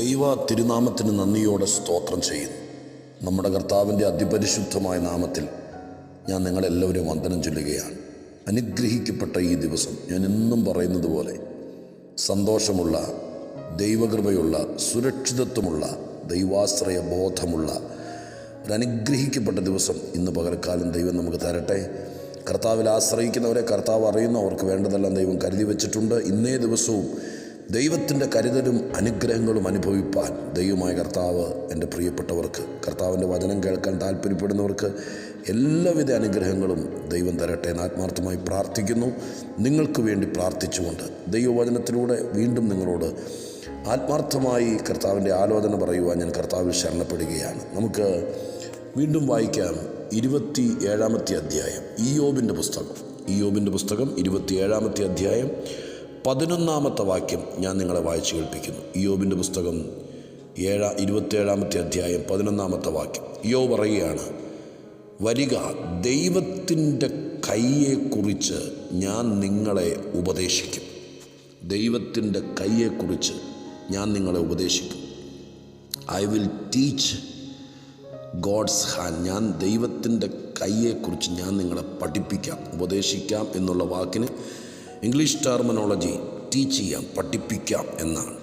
ദൈവ തിരുനാമത്തിന് നന്ദിയോടെ സ്തോത്രം ചെയ്യുന്നു. നമ്മുടെ കർത്താവിന്റെ അതിപരിശുദ്ധമായ നാമത്തിൽ ഞാൻ നിങ്ങളെല്ലാവരും വന്ദനം ചൊല്ലുകയാണ്. അനുഗ്രഹിക്കപ്പെട്ട ഈ ദിവസം ഞാൻ എന്നും പറയുന്നത് പോലെ സന്തോഷമുള്ള ദൈവകൃപയുള്ള സുരക്ഷിതത്വമുള്ള ദൈവാശ്രയ ബോധമുള്ള ഒരു അനുഗ്രഹിക്കപ്പെട്ട ദിവസം ഇന്ന് പകൽക്കാലം ദൈവം നമുക്ക് തരട്ടെ. കർത്താവിൽ ആശ്രയിക്കുന്നവരെ കർത്താവ് അറിയുന്നവർക്ക് വേണ്ടതെല്ലാം ദൈവം കരുതി വച്ചിട്ടുണ്ട്. ഇന്നേ ദിവസവും ദൈവത്തിന്റെ കരുതലും അനുഗ്രഹങ്ങളും അനുഭവിപ്പാൻ ദൈവമായ കർത്താവ് എന്റെ പ്രിയപ്പെട്ടവർക്ക് കർത്താവിന്റെ വചനം കേൾക്കാൻ താല്പര്യപ്പെടുന്നവർക്ക് എല്ലാവിധ അനുഗ്രഹങ്ങളും ദൈവം തരട്ടെ എന്ന് ആത്മാർത്ഥമായി പ്രാർത്ഥിക്കുന്നു. നിങ്ങൾക്ക് വേണ്ടി പ്രാർത്ഥിച്ചുകൊണ്ട് ദൈവവചനത്തിലൂടെ വീണ്ടും നിങ്ങളോട് ആത്മാർത്ഥമായി കർത്താവിന്റെ ആലോചന പറയുവാൻ ഞാൻ കർത്താവിൽ ശരണപ്പെടുകയാണ്. നമുക്ക് വീണ്ടും വായിക്കാം ഇരുപത്തി ഏഴാമത്തെ അധ്യായം ഇയോബിന്റെ പുസ്തകം. ഇയോബിന്റെ പുസ്തകം ഇരുപത്തി ഏഴാമത്തെ അധ്യായം പതിനൊന്നാമത്തെ വാക്യം ഞാൻ നിങ്ങളെ വായിച്ചു കേൾപ്പിക്കുന്നു. യോബിന്റെ പുസ്തകം ഏഴാം ഇരുപത്തേഴാമത്തെ അധ്യായം പതിനൊന്നാമത്തെ വാക്യം. യോ പറയുകയാണ് വരിക ദൈവത്തിന്റെ കയ്യെക്കുറിച്ച് ഞാൻ നിങ്ങളെ ഉപദേശിക്കും. ദൈവത്തിന്റെ കയ്യെക്കുറിച്ച് ഞാൻ നിങ്ങളെ ഉപദേശിക്കും. I will teach God's hand ഞാൻ ദൈവത്തിന്റെ കയ്യെക്കുറിച്ച് ഞാൻ നിങ്ങളെ പഠിപ്പിക്കാം ഉപദേശിക്കാം എന്നുള്ള വാക്കിന് ഇംഗ്ലീഷ് ടെർമിനോളജി ടീച്ച് ചെയ്യാം പഠിപ്പിക്കാം എന്നാണ്.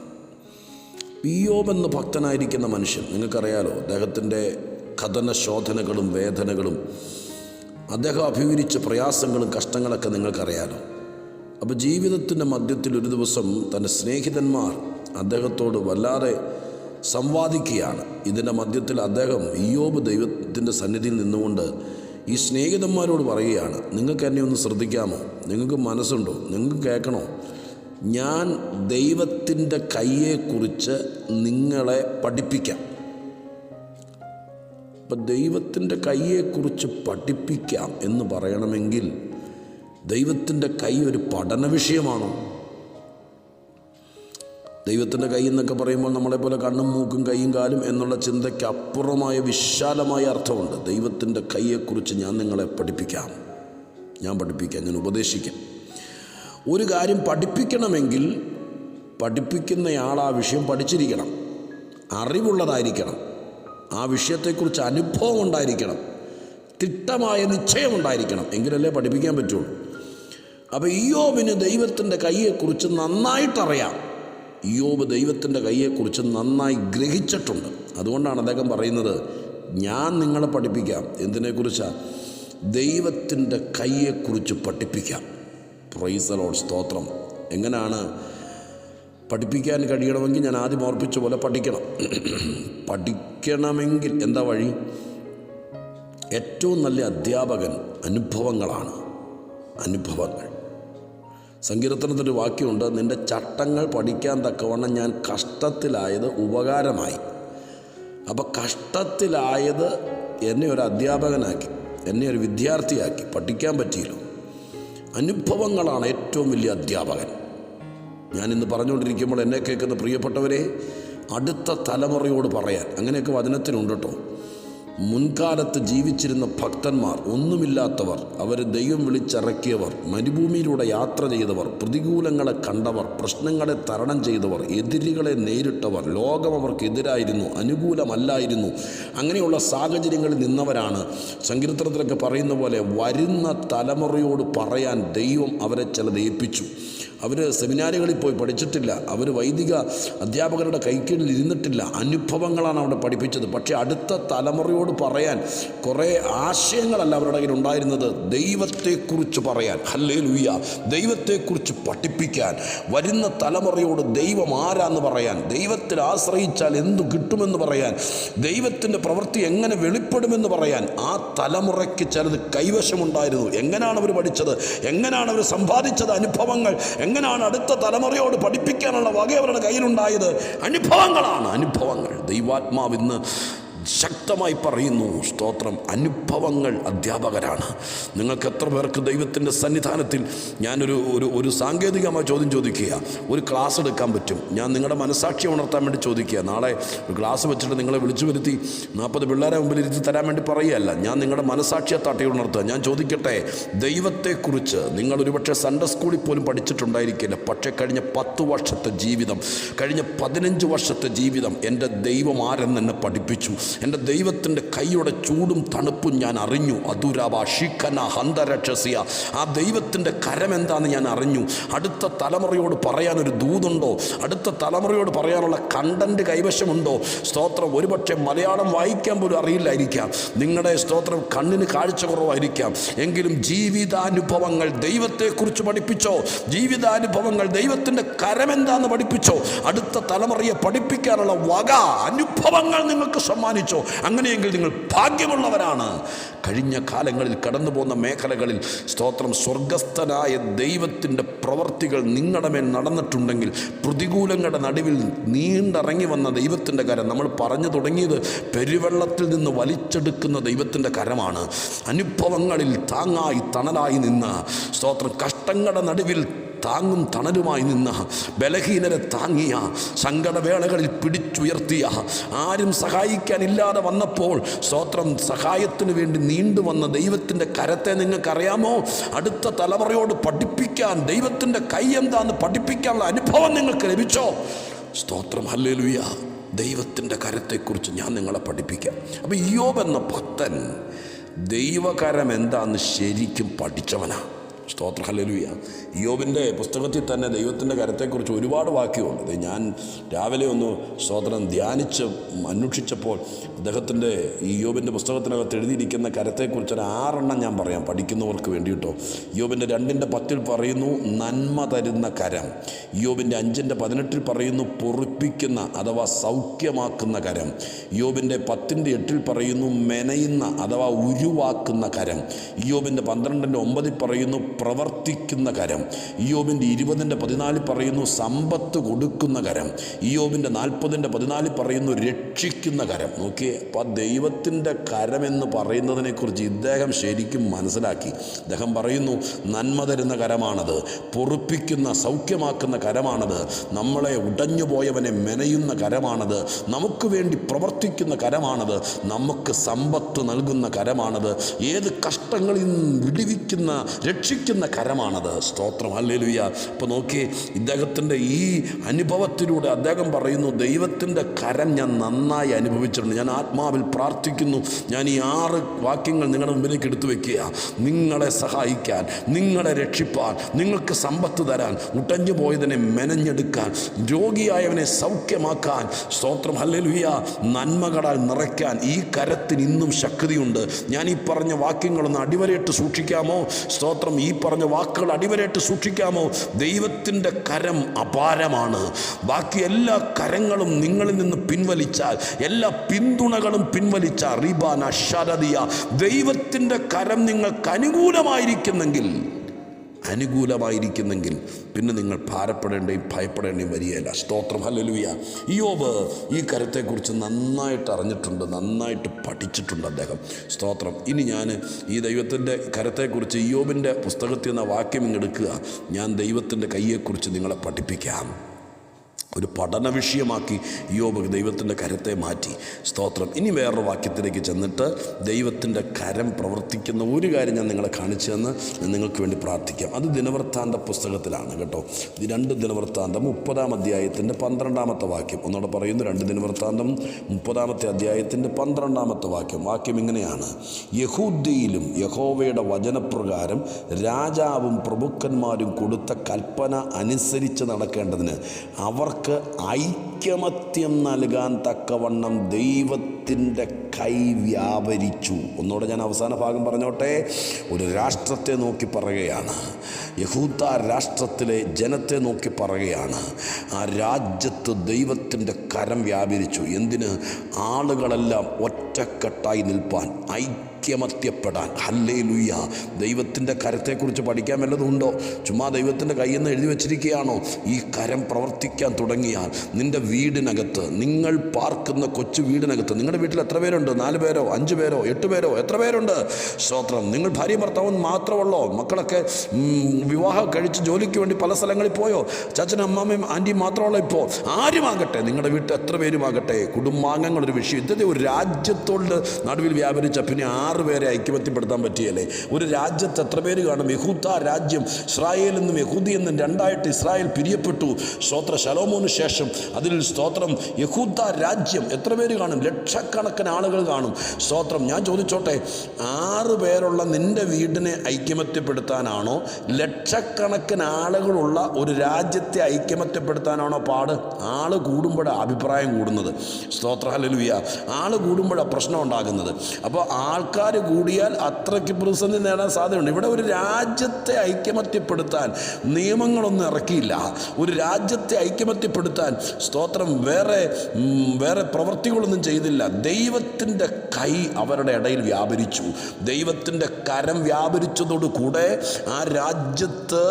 പിയോബ് എന്ന ഭക്തനായിരിക്കുന്ന മനുഷ്യൻ നിങ്ങൾക്കറിയാലോ അദ്ദേഹത്തിന്റെ കഥന ശോധനകളും വേദനകളും അദ്ദേഹം അഭിമുഖിച്ച പ്രയാസങ്ങളും കഷ്ടങ്ങളൊക്കെ നിങ്ങൾക്കറിയാലോ. അപ്പോൾ ജീവിതത്തിന്റെ മധ്യത്തിൽ ഒരു ദിവസം തന്റെ സ്നേഹിതന്മാർ അദ്ദേഹത്തോട് വല്ലാതെ സംവാദിക്കുകയാണ്. ഇതിന്റെ മധ്യത്തിൽ അദ്ദേഹം ഇയോബ് ദൈവത്തിന്റെ സന്നിധിയിൽ നിന്നുകൊണ്ട് ഈ സ്നേഹിതന്മാരോട് പറയുകയാണ് നിങ്ങൾക്ക് എന്നെ ഒന്ന് ശ്രദ്ധിക്കാമോ? നിങ്ങൾക്ക് മനസ്സുണ്ടോ? നിങ്ങൾക്ക് കേൾക്കണോ? ഞാൻ ദൈവത്തിന്റെ കയ്യെക്കുറിച്ച് നിങ്ങളെ പഠിപ്പിക്കാം. അപ്പം ദൈവത്തിന്റെ കയ്യെക്കുറിച്ച് പഠിപ്പിക്കാം എന്ന് പറയണമെങ്കിൽ ദൈവത്തിന്റെ കൈ ഒരു പഠന വിഷയമാണോ? ദൈവത്തിന്റെ കൈ എന്നൊക്കെ പറയുമ്പോൾ നമ്മളെപ്പോലെ കണ്ണും മൂക്കും കൈയും കാലും എന്നുള്ള ചിന്തയ്ക്ക് അപ്പുറമായ വിശാലമായ അർത്ഥമുണ്ട്. ദൈവത്തിന്റെ കൈയെക്കുറിച്ച് ഞാൻ നിങ്ങളെ പഠിപ്പിക്കാം. ഞാൻ പഠിപ്പിക്കാം ഞാൻ ഉപദേശിക്കാം. ഒരു കാര്യം പഠിപ്പിക്കണമെങ്കിൽ പഠിപ്പിക്കുന്നയാൾ ആ വിഷയം പഠിച്ചിരിക്കണം. അറിവുള്ളതായിരിക്കണം. ആ വിഷയത്തെക്കുറിച്ച് അനുഭവം ഉണ്ടായിരിക്കണം. തിട്ടമായ നിശ്ചയം ഉണ്ടായിരിക്കണം. എങ്കിലല്ലേ പഠിപ്പിക്കാൻ പറ്റുള്ളൂ. അപ്പോൾ ഇയോബിന് ദൈവത്തിന്റെ കൈയെക്കുറിച്ച് നന്നായിട്ടറിയാം. ഇയോബ് ദൈവത്തിന്റെ കൈയെക്കുറിച്ച് നന്നായി ഗ്രഹിച്ചിട്ടുണ്ട്. അതുകൊണ്ടാണ് അദ്ദേഹം പറയുന്നത് ഞാൻ നിങ്ങളെ പഠിപ്പിക്കാം. എന്തിനെക്കുറിച്ചാണ് ദൈവത്തിന്റെ കൈയെക്കുറിച്ച് പഠിപ്പിക്കാം. പ്രൈസലോൾ സ്തോത്രം. എങ്ങനെയാണ് പഠിപ്പിക്കാൻ കഴിയണമെങ്കിൽ ഞാൻ ആദ്യം ഓർപ്പിച്ച പോലെ പഠിക്കണം. പഠിക്കണമെങ്കിൽ എന്താ വഴി? ഏറ്റവും നല്ല അധ്യാപകൻ അനുഭവങ്ങളാണ് അനുഭവങ്ങൾ. സങ്കീർത്തനത്തിന്റെ വാക്യമുണ്ട് നിന്റെ ചട്ടങ്ങൾ പഠിക്കാൻ തക്കവണ്ണം ഞാൻ കഷ്ടത്തിലായത് ഉപകാരമായി. അപ്പോൾ കഷ്ടത്തിലായത് എന്നെ ഒരു അധ്യാപകനാക്കി എന്നെ ഒരു വിദ്യാർത്ഥിയാക്കി പഠിക്കാൻ പറ്റിയല്ലോ. അനുഭവങ്ങളാണ് ഏറ്റവും വലിയ അധ്യാപകൻ. ഞാൻ ഞാനിന്ന് പറഞ്ഞുകൊണ്ടിരിക്കുമ്പോൾ എന്നെ കേൾക്കുന്ന പ്രിയപ്പെട്ടവരെ അടുത്ത തലമുറയോട് പറയാൻ അങ്ങനെയൊക്കെ വചനത്തിനുണ്ട് കേട്ടോ. മുൻകാലത്ത് ജീവിച്ചിരുന്ന ഭക്തന്മാർ ഒന്നുമില്ലാത്തവർ അവർ ദൈവം വിളിച്ചിറക്കിയവർ മരുഭൂമിയിലൂടെ യാത്ര ചെയ്തവർ പ്രതികൂലങ്ങളെ കണ്ടവർ പ്രശ്നങ്ങളെ തരണം ചെയ്തവർ എതിരികളെ നേരിട്ടവർ ലോകം അവർക്കെതിരായിരുന്നു അനുകൂലമല്ലായിരുന്നു അങ്ങനെയുള്ള സാഹചര്യങ്ങളിൽ നിന്നവരാണ്. സങ്കീർത്തനത്തിലൊക്കെ പറയുന്ന പോലെ വരുന്ന തലമുറയോട് പറയാൻ ദൈവം അവരെ ചിലത് ഏൽപ്പിച്ചു. അവർ സെമിനാറുകളിൽ പോയി പഠിച്ചിട്ടില്ല. അവർ വൈദിക അധ്യാപകരുടെ കൈക്കീഴിൽ ഇരുന്നിട്ടില്ല. അനുഭവങ്ങളാണ് അവിടെ പഠിപ്പിച്ചത്. പക്ഷേ അടുത്ത തലമുറയോട് പറയാൻ കുറേ ആശയങ്ങളല്ല അവരുടെ കയ്യിൽ ഉണ്ടായിരുന്നത്. ദൈവത്തെക്കുറിച്ച് പറയാൻ. ഹല്ലേ ലുയ്യ ദൈവത്തെക്കുറിച്ച് പഠിപ്പിക്കാൻ. വരുന്ന തലമുറയോട് ദൈവം ആരാന്ന് പറയാൻ. ദൈവത്തിൽ ആശ്രയിച്ചാൽ എന്തു കിട്ടുമെന്ന് പറയാൻ. ദൈവത്തിന്റെ പ്രവൃത്തി എങ്ങനെ വെളിപ്പെടുമെന്ന് പറയാൻ. ആ തലമുറയ്ക്ക് ചിലത് കൈവശമുണ്ടായിരുന്നു. എങ്ങനെയാണ് അവർ പഠിച്ചത്? എങ്ങനെയാണ് അവർ സമ്പാദിച്ചത് അനുഭവങ്ങൾ? എങ്ങനെയാണ് അടുത്ത തലമുറയോട് പഠിപ്പിക്കാനുള്ള വക അവരുടെ കയ്യിലുണ്ടായത്? അനുഭവങ്ങളാണ് അനുഭവങ്ങൾ. ദൈവാത്മാവ് ഇന്ന് ശക്തമായി പറയുന്നു. സ്തോത്രം. അനുഭവങ്ങൾ അധ്യാപകരാണ്. നിങ്ങൾക്ക് എത്ര പേർക്ക് ദൈവത്തിന്റെ സന്നിധാനത്തിൽ ഞാനൊരു ഒരു ഒരു സാങ്കേതികമായ ചോദ്യം ചോദിക്കുക. ഒരു ക്ലാസ് എടുക്കാൻ പറ്റും. ഞാൻ നിങ്ങളുടെ മനസാക്ഷി ഉണർത്താൻ വേണ്ടി ചോദിക്കുക. നാളെ ഒരു ക്ലാസ് വെച്ചിട്ട് നിങ്ങളെ വിളിച്ചു വരുത്തി നാൽപ്പത് പിള്ളേരെ മുമ്പിൽ ഇരുത്തി തരാൻ വേണ്ടി പറയുകയല്ല. ഞാൻ നിങ്ങളുടെ മനസാക്ഷിയെ തട്ടി ഉണർത്തുക. ഞാൻ ചോദിക്കട്ടെ ദൈവത്തെക്കുറിച്ച് നിങ്ങൾ ഒരുപക്ഷെ സൺഡേ സ്കൂളിൽ പോലും പഠിച്ചിട്ടുണ്ടായിരിക്കില്ല. പക്ഷേ കഴിഞ്ഞ പത്ത് വർഷത്തെ ജീവിതം കഴിഞ്ഞ പതിനഞ്ച് വർഷത്തെ ജീവിതം എന്റെ ദൈവം ആരെന്ന് എന്നെ പഠിപ്പിച്ചു. എന്റെ ദൈവത്തിന്റെ കൈയുടെ ചൂടും തണുപ്പും ഞാൻ അറിഞ്ഞു. അതുരാബ ഷിഖന ഹന്തരക്ഷസിയ. ആ ദൈവത്തിന്റെ കരം എന്താണെന്ന് ഞാൻ അറിഞ്ഞു. അടുത്ത തലമുറയോട് പറയാനൊരു ദൂതുണ്ടോ? അടുത്ത തലമുറയോട് പറയാനുള്ള കണ്ടന്റ് കൈവശമുണ്ടോ? സ്തോത്രം ഒരുപക്ഷെ മലയാളം വായിക്കാൻ പോലും അറിയില്ലായിരിക്കാം. നിങ്ങളുടെ സ്തോത്രം കണ്ണിന് കാഴ്ച കുറവായിരിക്കാം. എങ്കിലും ജീവിതാനുഭവങ്ങൾ ദൈവത്തെക്കുറിച്ച് പഠിപ്പിച്ചോ? ജീവിതാനുഭവങ്ങൾ ദൈവത്തിന്റെ കരമെന്താന്ന് പഠിപ്പിച്ചോ? അടുത്ത തലമുറയെ പഠിപ്പിക്കാനുള്ള വക അനുഭവങ്ങൾ നിങ്ങൾക്ക് സമ്മാനിച്ചോ. അങ്ങനെയെങ്കിൽ നിങ്ങൾ ഭാഗ്യമുള്ളവരാണ്. കഴിഞ്ഞ കാലങ്ങളിൽ കടന്നു പോകുന്ന മേഖലകളിൽ സ്തോത്രം സ്വർഗസ്ഥനായ ദൈവത്തിന്റെ പ്രവർത്തികൾ നിങ്ങളുടെ മേൽ നടന്നിട്ടുണ്ടെങ്കിൽ പ്രതികൂലങ്ങളുടെ നടുവിൽ നീണ്ടിറങ്ങി വന്ന ദൈവത്തിന്റെ കരം നമ്മൾ പറഞ്ഞു തുടങ്ങിയത് പെരുവെള്ളത്തിൽ നിന്ന് വലിച്ചെടുക്കുന്ന ദൈവത്തിന്റെ കരമാണ്. അനുഭവങ്ങളിൽ താങ്ങായി തണലായി നിന്ന് സ്തോത്രം കഷ്ടങ്ങളുടെ നടുവിൽ താങ്ങും തണലുമായി നിന്ന ബലഹീനരെ താങ്ങിയ സങ്കടവേളകളിൽ പിടിച്ചുയർത്തിയ ആരും സഹായിക്കാനില്ലാതെ വന്നപ്പോൾ സ്വോത്രം സഹായത്തിനു വേണ്ടി നീണ്ടു വന്ന ദൈവത്തിന്റെ കരത്തെ നിങ്ങൾക്കറിയാമോ? അടുത്ത തലമുറയോട് പഠിപ്പിക്കാൻ ദൈവത്തിന്റെ കൈ എന്താന്ന് പഠിപ്പിക്കാനുള്ള അനുഭവം നിങ്ങൾക്ക് ലഭിച്ചോ? സ്തോത്രം ഹല്ലേലുയ. ദൈവത്തിന്റെ കരത്തെക്കുറിച്ച് ഞാൻ നിങ്ങളെ പഠിപ്പിക്കാം. അപ്പോൾ ഇയോബ് എന്ന ഭക്തൻ ദൈവകരം എന്താന്ന് ശരിക്കും പഠിച്ചവനാ. സ്തോത്ര ഹല്ലേലൂയ. യോബിന്റെ പുസ്തകത്തിൽ തന്നെ ദൈവത്തിന്റെ കരത്തെക്കുറിച്ച് ഒരുപാട് വാക്യമുണ്ട്. അത് ഞാൻ രാവിലെ ഒന്ന് സ്തോത്രം ധ്യാനിച്ച് അന്വേഷിച്ചപ്പോൾ അദ്ദേഹത്തിന്റെ ഈ യോബിന്റെ പുസ്തകത്തിനകത്ത് എഴുതിയിരിക്കുന്ന കരത്തെക്കുറിച്ച് ഒരു ആറെണ്ണം ഞാൻ പറയാം പഠിക്കുന്നവർക്ക് വേണ്ടിയിട്ടോ. യോബിന്റെ രണ്ടിന്റെ പത്തിൽ പറയുന്നു നന്മ തരുന്ന കരം. യോബിന്റെ അഞ്ചിന്റെ പതിനെട്ടിൽ പറയുന്നു പൊറിപ്പിക്കുന്ന അഥവാ സൗഖ്യമാക്കുന്ന കരം. യോബിന്റെ പത്തിന്റെ എട്ടിൽ പറയുന്നു മെനയുന്ന അഥവാ ഉരുവാക്കുന്ന കരം. യോബിന്റെ പന്ത്രണ്ടിന്റെ ഒമ്പതിൽ പറയുന്നു പ്രവർത്തിക്കുന്ന കരം. ഇയോബിന്റെ ഇരുപതിന്റെ പതിനാലിൽ പറയുന്നു സമ്പത്ത് കൊടുക്കുന്ന കരം. ഇയോബിന്റെ നാൽപ്പതിന്റെ പതിനാലിൽ പറയുന്നു രക്ഷിക്കുന്ന കരം. നോക്കിയേ അപ്പോൾ ദൈവത്തിന്റെ കരമെന്ന് പറയുന്നതിനെക്കുറിച്ച് ഇദ്ദേഹം ശരിക്കും മനസ്സിലാക്കി. അദ്ദേഹം പറയുന്നു നന്മ തരുന്ന കരമാണത് പൊറുപ്പിക്കുന്ന സൗഖ്യമാക്കുന്ന കരമാണത് നമ്മളെ ഉടഞ്ഞു പോയവനെ മെനയുന്ന കരമാണത് നമുക്ക് വേണ്ടി പ്രവർത്തിക്കുന്ന കരമാണത് നമുക്ക് സമ്പത്ത് നൽകുന്ന കരമാണത് ഏത് കഷ്ടങ്ങളിൽ വിടിവിക്കുന്ന രക്ഷിക്കുന്ന കരമാണത്. സ്തോത്രം. അല്ലേലുയ്യ അപ്പോൾ നോക്കി ഇദ്ദേഹത്തിന്റെ ഈ അനുഭവത്തിലൂടെ അദ്ദേഹം പറയുന്നു ദൈവത്തിന്റെ കരം ഞാൻ നന്നായി അനുഭവിച്ചിട്ടുണ്ട്. ഞാൻ ആത്മാവിൽ പ്രാർത്ഥിക്കുന്നു. ഞാൻ ഈ ആറ് വാക്യങ്ങൾ നിങ്ങളുടെ മുമ്പിലേക്ക് എടുത്തു വെക്കുക. നിങ്ങളെ സഹായിക്കാൻ നിങ്ങളെ രക്ഷിപ്പാൻ നിങ്ങൾക്ക് സമ്പത്ത് തരാൻ ഉടഞ്ഞു പോയതിനെ മെനഞ്ഞെടുക്കാൻ രോഗിയായവനെ സൗഖ്യമാക്കാൻ. സ്തോത്രം. ഹല്ലേലൂയ. നന്മകളാൽ നിറയ്ക്കാൻ ഈ കരത്തിന് ഇന്നും ശക്തിയുണ്ട്. ഞാൻ ഈ പറഞ്ഞ വാക്യങ്ങളൊന്ന് അടിവരയിട്ട് സൂക്ഷിക്കാമോ? സ്തോത്രം. ഈ പറഞ്ഞ വാക്കുകൾ അടിവരയിട്ട് സൂക്ഷിക്കാമോ? ദൈവത്തിന്റെ കരം അപാരമാണ്. ബാക്കി എല്ലാ കരങ്ങളും നിങ്ങളിൽ നിന്ന് പിൻവലിച്ചാൽ എല്ലാ പിന്തുണകളും പിൻവലിച്ചാൽ റിബാന ശരദിയ ദൈവത്തിന്റെ കരം നിങ്ങൾക്ക് അനുകൂലമായിരിക്കുന്നെങ്കിൽ അനുകൂലമായിരിക്കുന്നെങ്കിൽ പിന്നെ നിങ്ങൾ ഭാരപ്പെടേണ്ടയും ഭയപ്പെടേണ്ടയും വരികയില്ല. സ്തോത്രം. ഹല്ലേലൂയ. യോബ് ഈ കരത്തെക്കുറിച്ച് നന്നായിട്ട് അറിഞ്ഞിട്ടുണ്ട് നന്നായിട്ട് പഠിച്ചിട്ടുണ്ട് അദ്ദേഹം. സ്തോത്രം. ഇനി ഞാൻ ഈ ദൈവത്തിന്റെ കരത്തെക്കുറിച്ച് യോബിന്റെ പുസ്തകത്തിൽ നിന്ന് വാക്യം ഇങ്ങെടുക്കുക ഞാൻ ദൈവത്തിന്റെ കയ്യെക്കുറിച്ച് നിങ്ങളെ പഠിപ്പിക്കാം. ഒരു പഠന വിഷയമാക്കി യോബ് ദൈവത്തിന്റെ കരത്തെ മാറ്റി. സ്തോത്രം. ഇനി വേറൊരു വാക്യത്തിലേക്ക് ചെന്നിട്ട് ദൈവത്തിന്റെ കരം പ്രവർത്തിക്കുന്ന ഒരു കാര്യം ഞാൻ നിങ്ങളെ കാണിച്ചു തന്ന് നിങ്ങൾക്ക് വേണ്ടി പ്രാർത്ഥിക്കാം. അത് ദിനവൃത്താന്ത പുസ്തകത്തിലാണ് കേട്ടോ. രണ്ട് ദിനവൃത്താന്തം മുപ്പതാം അധ്യായത്തിന്റെ പന്ത്രണ്ടാമത്തെ വാക്യം. ഒന്നുകൂടെ പറയുന്നു രണ്ട് ദിനവൃത്താന്തം മുപ്പതാമത്തെ അധ്യായത്തിന്റെ പന്ത്രണ്ടാമത്തെ വാക്യം. വാക്യം ഇങ്ങനെയാണ്. യഹൂദ്യയിലും യഹോവയുടെ വചനപ്രകാരം രാജാവും പ്രഭുക്കന്മാരും കൊടുത്ത കൽപ്പന അനുസരിച്ച് നടക്കേണ്ടതിന് അവർക്ക് ഐക്യമത്യം നൽകാൻ തക്കവണ്ണം ദൈവത്തിന്റെ കൈ വ്യാപരിച്ചു. ഒന്നുകൂടെ ഞാൻ അവസാന ഭാഗം പറഞ്ഞോട്ടെ. ഒരു രാഷ്ട്രത്തെ നോക്കി പറയുകയാണ്. യഹൂദ രാഷ്ട്രത്തിലെ ജനത്തെ നോക്കി പറയുകയാണ്. ആ രാജ്യത്ത് ദൈവത്തിന്റെ കരം വ്യാപരിച്ചു. എന്തിന്? ആളുകളെല്ലാം ഒറ്റക്കെട്ടായി നിൽപ്പാൻ ഐക്യമത്യപ്പെടാൻ ഹല്ലേ ലുയ്യ ദൈവത്തിന്റെ കരത്തെക്കുറിച്ച് പഠിക്കാൻ വല്ലതുണ്ടോ ചുമ്മാ ദൈവത്തിന്റെ കയ്യിൽ നിന്ന് എഴുതി വച്ചിരിക്കുകയാണോ? ഈ കരം പ്രവർത്തിക്കാൻ തുടങ്ങിയാൽ നിന്റെ വീടിനകത്ത് നിങ്ങൾ പാർക്കുന്ന കൊച്ചു വീടിനകത്ത് നിങ്ങളുടെ വീട്ടിൽ എത്ര പേരുണ്ട്? നാല് പേരോ അഞ്ച് പേരോ എട്ട് പേരോ എത്ര പേരുണ്ട്? സ്തോത്രം നിങ്ങൾ ഭാര്യ ഭർത്താവും മാത്രമുള്ളോ മക്കളൊക്കെ വിവാഹം കഴിച്ച് ജോലിക്ക് വേണ്ടി പല സ്ഥലങ്ങളിൽ പോയോ? ചാച്ചനും അമ്മാമ്മയും ആന്റിയും മാത്രമുള്ള ഇപ്പോൾ. ആരുമാകട്ടെ? നിങ്ങളുടെ വീട്ടിൽ എത്ര പേരുമാകട്ടെ? കുടുംബാംഗങ്ങളൊരു വിഷയം. ഇതേ ഒരു രാജ്യത്തോട് നടുവിൽ വ്യാപരിച്ച പിന്നെ ആറ് പേരെ ഐക്യമത്യപ്പെടുത്താൻ പറ്റിയല്ലേ? ഒരു രാജ്യത്ത് എത്ര പേര് കാണും? യഹൂദ രാജ്യം ഇസ്രായേൽ എന്നും യഹൂദി എന്നും രണ്ടായിട്ട് ഇസ്രായേൽ പിരിയപ്പെട്ടു. സ്തോത്ര. ശലോമോന് ശേഷം അതിൽ സ്തോത്രം. യഹൂദ രാജ്യം എത്ര പേര് കാണും? ലക്ഷക്കണക്കിന് ആളുകൾ കാണും. സ്തോത്രം. ഞാൻ ചോദിച്ചോട്ടെ ആറ് പേരുള്ള നിന്റെ വീടിനെ ഐക്യമത്യപ്പെടുത്താനാണോ? ലക്ഷക്കണക്കിന് ആളുകളുള്ള ഒരു രാജ്യത്തെ ഐക്യമത്യപ്പെടുത്താനാണോ പാട്? ആൾ കൂടുമ്പോഴാണ് അഭിപ്രായം കൂടുന്നത്. സ്തോത്ര. ഹല്ലേലൂയ. ആൾ കൂടുമ്പോഴാണ് പ്രശ്നം ഉണ്ടാകുന്നത്. അപ്പോൾ ആൾക്കാർ കൂടിയാൽ അത്രയ്ക്ക് പ്രതിസന്ധി നേടാൻ സാധ്യതയുണ്ട്. ഇവിടെ ഒരു രാജ്യത്തെ ഐക്യമത്യപ്പെടുത്താൻ നിയമങ്ങളൊന്നും ഇറക്കിയില്ല. ഒരു രാജ്യത്തെ ഐക്യമത്യപ്പെടുത്താൻ സ്തോത്രം വേറെ വേറെ പ്രവൃത്തികളൊന്നും ചെയ്തില്ല. ദൈവത്തിന്റെ കൈ അവരുടെ ഇടയിൽ വ്യാപരിച്ചു. ദൈവത്തിന്റെ കരം വ്യാപരിച്ചതോടുകൂടെ ആ രാജ്യത്ത്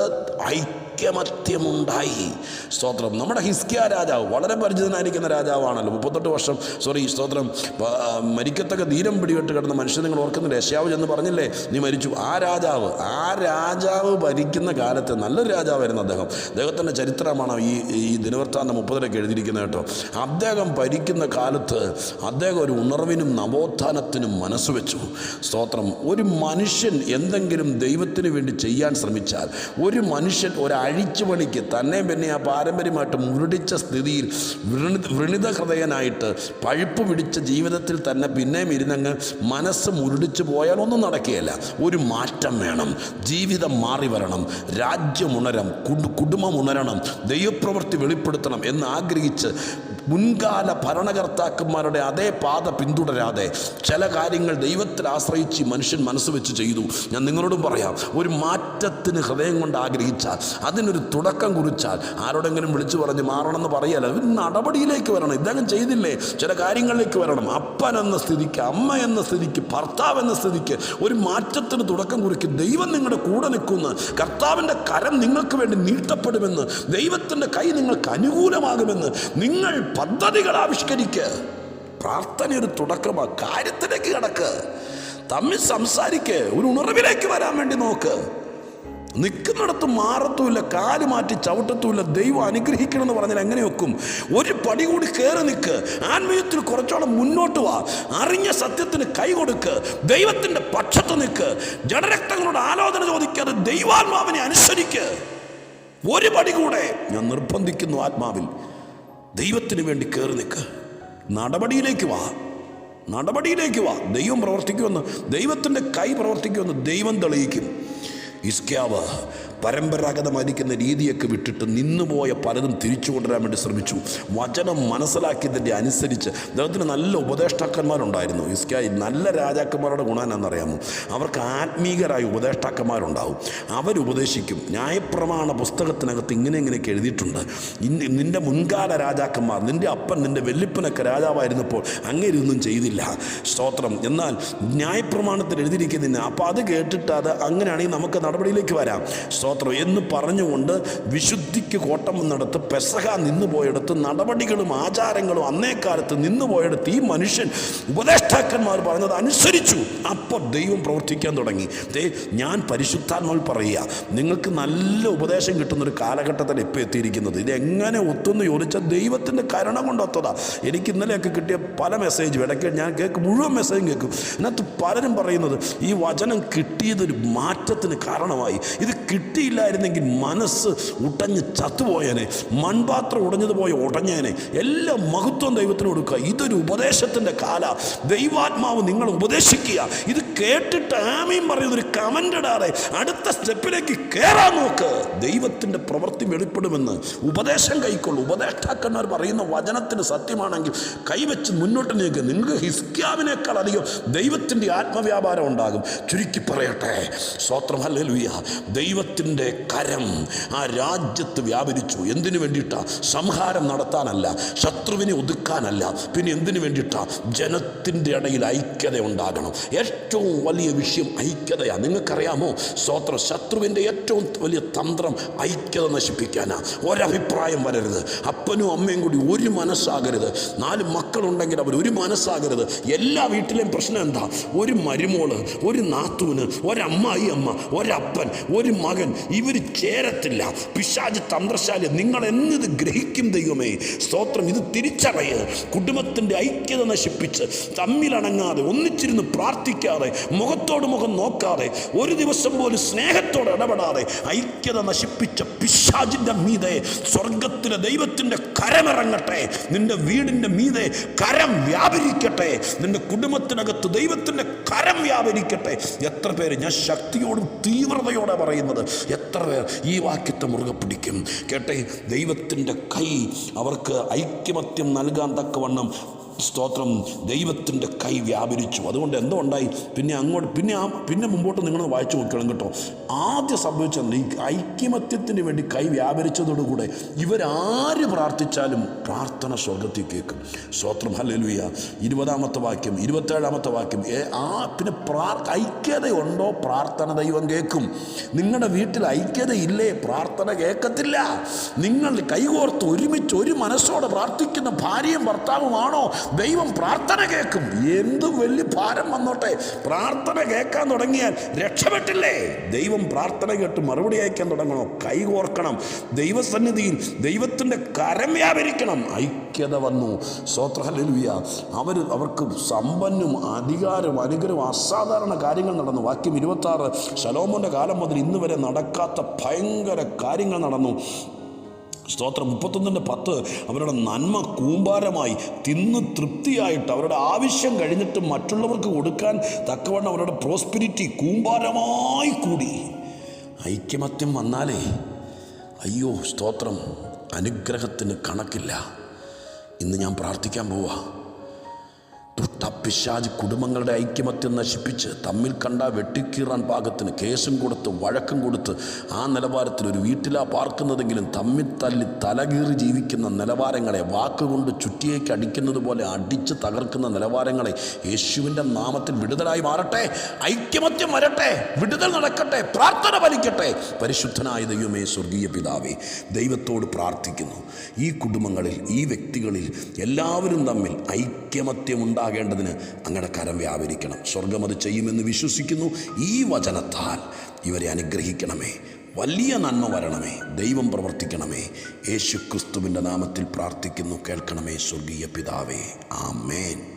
ഐക്യമത്യമുണ്ടായി. സ്തോത്രം. നമ്മുടെ ഹിസ്കിയ രാജാവ് വളരെ പരിചിതനായിരിക്കുന്ന രാജാവാണല്ലോ. മുപ്പത്തെട്ട് വർഷം സോറി സ്തോത്രം. മരിക്കത്തക്ക ധീരം പിടികെട്ട് കിടന്ന മനുഷ്യൻ നിങ്ങൾ ഓർക്കുന്നില്ല യശ്യാവ് എന്ന് പറഞ്ഞില്ലേ നീ മരിച്ചു. ആ രാജാവ് ആ രാജാവ് ഭരിക്കുന്ന കാലത്ത് നല്ലൊരു രാജാവായിരുന്നു അദ്ദേഹം. അദ്ദേഹത്തിന്റെ ചരിത്രമാണ് ഈ ഈ ദിനവൃത്താന്തം മുപ്പതിലൊക്കെ എഴുതിയിരിക്കുന്നത് കേട്ടോ. അദ്ദേഹം ഭരിക്കുന്ന കാലത്ത് അദ്ദേഹം ഒരു ഉണർവിനും നവോത്ഥാനത്തിനും മനസ്സ് വെച്ചു. സ്തോത്രം. ഒരു മനുഷ്യൻ എന്തെങ്കിലും ദൈവത്തിന് വേണ്ടി ചെയ്യാൻ ശ്രമിച്ചാൽ ഒരു മനുഷ്യൻ ഒരു അഴിച്ചുപണിക്ക് തന്നെ പിന്നെ ആ പാരമ്പര്യമായിട്ട് മുരടിച്ച സ്ഥിതിയിൽ വൃണിത ഹൃദയനായിട്ട് പഴുപ്പ് പിടിച്ച ജീവിതത്തിൽ തന്നെ പിന്നെയും ഇരുന്നങ്ങ് മനസ്സ് മുരടിച്ചു പോയാൽ ഒന്നും നടക്കുകയില്ല. ഒരു മാറ്റം വേണം. ജീവിതം മാറി വരണം. രാജ്യമുണരം കുടുംബം ഉണരണം. ദൈവപ്രവൃത്തി വെളിപ്പെടുത്തണം എന്ന് ആഗ്രഹിച്ച് മുൻകാല ഭരണകർത്താക്കന്മാരുടെ അതേ പാത പിന്തുടരാതെ ചില കാര്യങ്ങൾ ദൈവത്തിൽ ആശ്രയിച്ച് മനുഷ്യൻ മനസ്സ് വെച്ച് ചെയ്തു. ഞാൻ നിങ്ങളോടും പറയാം ഒരു മാറ്റത്തിന് ഹൃദയം കൊണ്ട് ആഗ്രഹിച്ചാൽ അതിനൊരു തുടക്കം കുറിച്ചാൽ ആരോടെങ്കിലും വിളിച്ചു പറഞ്ഞ് മാറണമെന്ന് പറയല്ല. നടപടിയിലേക്ക് വരണം. ഇദ്ദേഹം ചെയ്തില്ലേ? ചില കാര്യങ്ങളിലേക്ക് വരണം. അപ്പൻ എന്ന സ്ഥിതിക്ക് അമ്മ എന്ന സ്ഥിതിക്ക് ഭർത്താവ് എന്ന സ്ഥിതിക്ക് ഒരു മാറ്റത്തിന് തുടക്കം കുറിക്കും. ദൈവം നിങ്ങളുടെ കൂടെ നിൽക്കുന്നു കർത്താവിന്റെ കരം നിങ്ങൾക്ക് വേണ്ടി നീട്ടപ്പെടുമെന്ന് ദൈവത്തിന്റെ കൈ നിങ്ങൾക്ക് അനുകൂലമാകുമെന്ന് നിങ്ങൾ പദ്ധതികൾ ആവിഷ്കരിക്ക്. പ്രാർത്ഥന ഒരു തുടക്കമാണ് കാര്യത്തിലേക്ക് കിടക്ക്. തമ്മിൽ സംസാരിക്ക് ഒരു ഉണർവിലേക്ക് വരാൻ വേണ്ടി നോക്ക്. നിൽക്കുന്നിടത്ത് മാറത്തുമില്ല കാൽ മാറ്റി ചവിട്ടത്തുമില്ല ദൈവം അനുഗ്രഹിക്കണമെന്ന് പറഞ്ഞാൽ എങ്ങനെ വെക്കും ഒരു പടി കൂടി കയറി നിൽക്ക് ആത്മീയത്തിൽ കുറച്ചോളം മുന്നോട്ട് വാ. അറിഞ്ഞ സത്യത്തിന് കൈ കൊടുക്ക്. ദൈവത്തിന്റെ പക്ഷത്ത് നിൽക്ക് ജഡരക്തങ്ങളോട് ആലോചന ചോദിക്കാതെ ദൈവാത്മാവിനെ അനുസരിക്ക്. ഒരു പടി കൂടെ ഞാൻ നിർബന്ധിക്കുന്നു ആത്മാവിൽ. ദൈവത്തിന് വേണ്ടി കയറി നിൽക്കുക നടപടിയിലേക്ക് വാ. നടപടിയിലേക്ക് വാ. ദൈവം പ്രവർത്തിക്കുമെന്ന് ദൈവത്തിന്റെ കൈ പ്രവർത്തിക്കുമെന്ന് ദൈവം തെളിയിക്കും. ഇസ്ക്യാവ് പരമ്പരാഗതമായിരിക്കുന്ന രീതിയൊക്കെ വിട്ടിട്ട് നിന്നുപോയ പലതും തിരിച്ചു കൊണ്ടുവരാൻ വേണ്ടി ശ്രമിച്ചു. വചനം മനസ്സിലാക്കിയതിന്റെ അനുസരിച്ച് അദ്ദേഹത്തിന് നല്ല ഉപദേഷ്ടാക്കന്മാരുണ്ടായിരുന്നു. ഇസ്കായി നല്ല രാജാക്കന്മാരുടെ ഗുണം അറിയാമോ അവർക്ക് ആത്മീകരായ ഉപദേഷ്ടാക്കന്മാരുണ്ടാവും. അവരുപദേശിക്കും. ന്യായപ്രമാണ പുസ്തകത്തിനകത്ത് ഇങ്ങനെ ഇങ്ങനെയൊക്കെ എഴുതിയിട്ടുണ്ട്. ഇന്ന് നിന്റെ മുൻകാല രാജാക്കന്മാർ നിന്റെ അപ്പൻ നിന്റെ വെല്ലിപ്പനൊക്കെ രാജാവായിരുന്നപ്പോൾ അങ്ങനെയൊന്നും ചെയ്തില്ല. സ്തോത്രം. എന്നാൽ ന്യായപ്രമാണത്തിൽ എഴുതിയിരിക്കുന്നതിന് അപ്പോൾ അത് കേട്ടിട്ട് അത് അങ്ങനെയാണെങ്കിൽ നമുക്ക് നടപടിയിലേക്ക് വരാം. സ്തോത്രം എന്ന് പറഞ്ഞുകൊണ്ട് വിശുദ്ധിക്ക് കോട്ടം നടത്ത് പെസഹ നിന്നു പോയെടുത്ത് നടപടികളും ആചാരങ്ങളും അന്നേ കാലത്ത് നിന്നുപോയിടത്ത് ഈ മനുഷ്യൻ ഉപദേഷ്ടാക്കന്മാർ പറഞ്ഞത് അനുസരിച്ചു. അപ്പോൾ ദൈവം പ്രവർത്തിക്കാൻ തുടങ്ങി. ദേ ഞാൻ പരിശുദ്ധാത്മാവിൽ പറയുക നിങ്ങൾക്ക് നല്ല ഉപദേശം കിട്ടുന്നൊരു കാലഘട്ടത്തിൽ ഇപ്പോൾ എത്തിയിരിക്കുന്നത്. ഇതെങ്ങനെ ഒത്തുന്ന് ചോദിച്ചാൽ ദൈവത്തിന്റെ കരുണ കൊണ്ട് ഒത്തതാ എനിക്ക് ഇന്നലെയൊക്കെ കിട്ടിയ പല മെസ്സേജ് ഇടയ്ക്ക് ഞാൻ കേൾക്കും മുഴുവൻ മെസ്സേജും കേൾക്കും. അതിനകത്ത് പലരും പറയുന്നത് ഈ വചനം കിട്ടിയതൊരു മാറ്റത്തിന് കാരണമായി. ഇത് കിട്ടിയില്ലായിരുന്നെങ്കിൽ മനസ്സ് ഉടഞ്ഞ് ചത്തുപോയേനെ മൺപാത്രം ഉടഞ്ഞതുപോയ ഉടഞ്ഞേനെ. എല്ലാ മഹത്വം ദൈവത്തിന് കൊടുക്കുക. ഇതൊരു ഉപദേശത്തിന്റെ കാല. ദൈവാത്മാവ് നിങ്ങൾ ഉപദേശിക്കുക. ഇത് കേട്ടിട്ട് ആമയും പറയുന്നൊരു കമന്റ് അടുത്ത സ്റ്റെപ്പിലേക്ക് കയറാൻ നോക്ക്. ദൈവത്തിന്റെ പ്രവൃത്തി വെളിപ്പെടുമെന്ന് ഉപദേശം കൈക്കൊള്ളു. ഉപദേഷ്ടാക്കന്മാർ പറയുന്ന വചനത്തിന് സത്യമാണെങ്കിൽ കൈവച്ച് മുന്നോട്ട് നീക്കുക നിങ്ങൾക്ക് ഹിസ്ക്യാവിനേക്കാൾ അധികം ദൈവത്തിന്റെ ആത്മവ്യാപാരം ഉണ്ടാകും. ചുരുക്കി പറയട്ടെ. സ്വത്രം ഹല്ലേലൂയ. ദൈവത്തിന് ദൈവത്തിന്റെ കരം ആ രാജ്യത്ത് വ്യാപരിച്ചു. എന്തിനു വേണ്ടിയിട്ടാ? സംഹാരം നടത്താനല്ല ശത്രുവിനെ ഒതുക്കാനല്ല. പിന്നെ എന്തിനു വേണ്ടിയിട്ടാ? ജനത്തിന്റെ ഇടയിൽ ഐക്യത ഉണ്ടാകണം. ഏറ്റവും വലിയ വിഷയം ഐക്യതയാണ് നിങ്ങൾക്കറിയാമോ? സ്തോത്രം ശത്രുവിന്റെ ഏറ്റവും വലിയ തന്ത്രം ഐക്യത നശിപ്പിക്കാനാണ് ഒരഭിപ്രായം വരരുത്. അപ്പനും അമ്മയും കൂടി ഒരു മനസ്സാകരുത്. നാല് മക്കളുണ്ടെങ്കിൽ അവർ ഒരു മനസ്സാകരുത്. എല്ലാ വീട്ടിലെയും പ്രശ്നം എന്താ? ഒരു മരുമോൾ ഒരു നാത്തൂന് ഒരമ്മായി അമ്മ ഒരപ്പൻ ഒരു മകൻ ഇവർ ചേരത്തില്ല. പിശാജ് തന്ത്രശാലി നിങ്ങൾ എന്നിത് ഗ്രഹിക്കും ദൈവമേ. സ്തോത്രം ഇത് തിരിച്ചറിയ. കുടുംബത്തിന്റെ ഐക്യത നശിപ്പിച്ച് തമ്മിലണങ്ങാതെ ഒന്നിച്ചിരുന്ന് പ്രാർത്ഥിക്കാതെ മുഖത്തോട് മുഖം നോക്കാതെ ഒരു ദിവസം പോലും സ്നേഹത്തോടെ ഇടപെടാതെ ഐക്യത നശിപ്പിച്ച പിശാജിന്റെ മീതെ സ്വർഗത്തിലെ ദൈവത്തിന്റെ കരമിറങ്ങട്ടെ. നിന്റെ വീടിന്റെ മീതെ കരം വ്യാപരിക്കട്ടെ. നിന്റെ കുടുംബത്തിനകത്ത് ദൈവത്തിന്റെ കരം വ്യാപരിക്കട്ടെ. എത്ര പേര് ഞാൻ ശക്തിയോടും തീവ്രതയോടെ പറയുന്നത്. എത്ര പേർ ഈ വാക്യത്തെ മുറുകെ പിടിക്കും? കേട്ടെ ദൈവത്തിന്റെ കൈ അവർക്ക് ഐക്യമത്യം നൽകാൻ തക്കവണ്ണം സ്തോത്രം. ദൈവത്തിന്റെ കൈ വ്യാപരിച്ചു. അതുകൊണ്ട് എന്തോ ഉണ്ടായി? പിന്നെ അങ്ങോട്ട് പിന്നെ ആ പിന്നെ മുമ്പോട്ട് നിങ്ങൾ വായിച്ചു നോക്കണം കേട്ടോ. ആദ്യം സംഭവിച്ച ഈ ഐക്യമത്യത്തിന് വേണ്ടി കൈ വ്യാപരിച്ചതോടുകൂടെ ഇവരാര് പ്രാർത്ഥിച്ചാലും പ്രാർത്ഥന സ്വർഗത്തിൽ കേൾക്കും. സ്തോത്രം. ഹലലുയ ഇരുപതാമത്തെ വാക്യം ഇരുപത്തേഴാമത്തെ വാക്യം. ആ പിന്നെ പ്രാ ഐക്യതയുണ്ടോ? പ്രാർത്ഥന ദൈവം കേൾക്കും. നിങ്ങളുടെ വീട്ടിൽ ഐക്യതയില്ലേ? പ്രാർത്ഥന കേൾക്കത്തില്ല. നിങ്ങൾ കൈകോർത്ത് ഒരുമിച്ച് ഒരു മനസ്സോടെ പ്രാർത്ഥിക്കുന്ന ഭാര്യയും ഭർത്താവുമാണോ? ദൈവം പ്രാർത്ഥന കേൾക്കും. എന്തും വലിയ ഭാരം വന്നോട്ടെ. പ്രാർത്ഥന കേൾക്കാൻ തുടങ്ങിയാൽ രക്ഷപ്പെട്ടില്ലേ? ദൈവം പ്രാർത്ഥന കേട്ട് മറുപടി അയക്കാൻ തുടങ്ങണം? കൈകോർക്കണം. ദൈവസന്നിധിയിൽ ദൈവത്തിന്റെ കരം വ്യാപരിക്കണം. ഐക്യത വന്നു. സ്വത്രഹലുവിയ അവർ അവർക്ക് സമ്പന്നും അധികാരവും അനുഗ്രഹവും അസാധാരണ കാര്യങ്ങൾ നടന്നു. വാക്യം ഇരുപത്താറ്. ശലോമോന്റെ കാലം മുതൽ ഇന്ന് വരെ നടക്കാത്ത ഭയങ്കര കാര്യങ്ങൾ നടന്നു. സ്തോത്രം. മുപ്പത്തൊന്നിന്റെ പത്ത് അവരുടെ നന്മ കൂമ്പാരമായി തിന്ന് തൃപ്തിയായിട്ട് അവരുടെ ആവശ്യം കഴിഞ്ഞിട്ട് മറ്റുള്ളവർക്ക് കൊടുക്കാൻ തക്കവണ്ണം അവരുടെ പ്രോസ്പിരിറ്റി കൂമ്പാരമായി കൂടി. ഐക്യമത്യം വന്നാലേ അയ്യോ സ്തോത്രം അനുഗ്രഹത്തിന് കണക്കില്ല. ഇന്ന് ഞാൻ പ്രാർത്ഥിക്കാൻ പോവാ. ദുഷ്ടപ്പിശാജ് കുടുംബങ്ങളുടെ ഐക്യമത്യം നശിപ്പിച്ച് തമ്മിൽ കണ്ട വെട്ടിക്കീറാൻ പാകത്തിന് കേസും കൊടുത്ത് വഴക്കും കൊടുത്ത് ആ നിലവാരത്തിൽ ഒരു വീട്ടിലാ പാർക്കുന്നതെങ്കിലും തമ്മിൽ തല്ലി തലകീറി ജീവിക്കുന്ന നിലവാരങ്ങളെ വാക്കുകൊണ്ട് ചുറ്റിയേക്ക് അടിക്കുന്നത് പോലെ അടിച്ച് തകർക്കുന്ന നിലവാരങ്ങളെ യേശുവിന്റെ നാമത്തിൽ വിടുതലായി മാറട്ടെ ഐക്യമത്യം വരട്ടെ വിടുതൽ നടക്കട്ടെ പ്രാർത്ഥന ഫലിക്കട്ടെ പരിശുദ്ധനായ ദൈവമേ സ്വർഗീയ പിതാവേ ദൈവത്തോട് പ്രാർത്ഥിക്കുന്നു. ഈ കുടുംബങ്ങളിൽ ഈ വ്യക്തികളിൽ എല്ലാവരും തമ്മിൽ ഐക്യമത്യം ഉണ്ടാകേണ്ടതിന് അങ്ങയുടെ കരം വ്യാപരിക്കണം. സ്വർഗം അത് ചെയ്യുമെന്ന് വിശ്വസിക്കുന്നു. ഈ വചനത്താൽ ഇവരെ അനുഗ്രഹിക്കണമേ. വലിയ നന്മ വരണമേ. ദൈവം പ്രവർത്തിക്കണമേ. യേശു ക്രിസ്തുവിന്റെ നാമത്തിൽ പ്രാർത്ഥിക്കുന്നു. കേൾക്കണമേ സ്വർഗീയ പിതാവേ. ആമേൻ.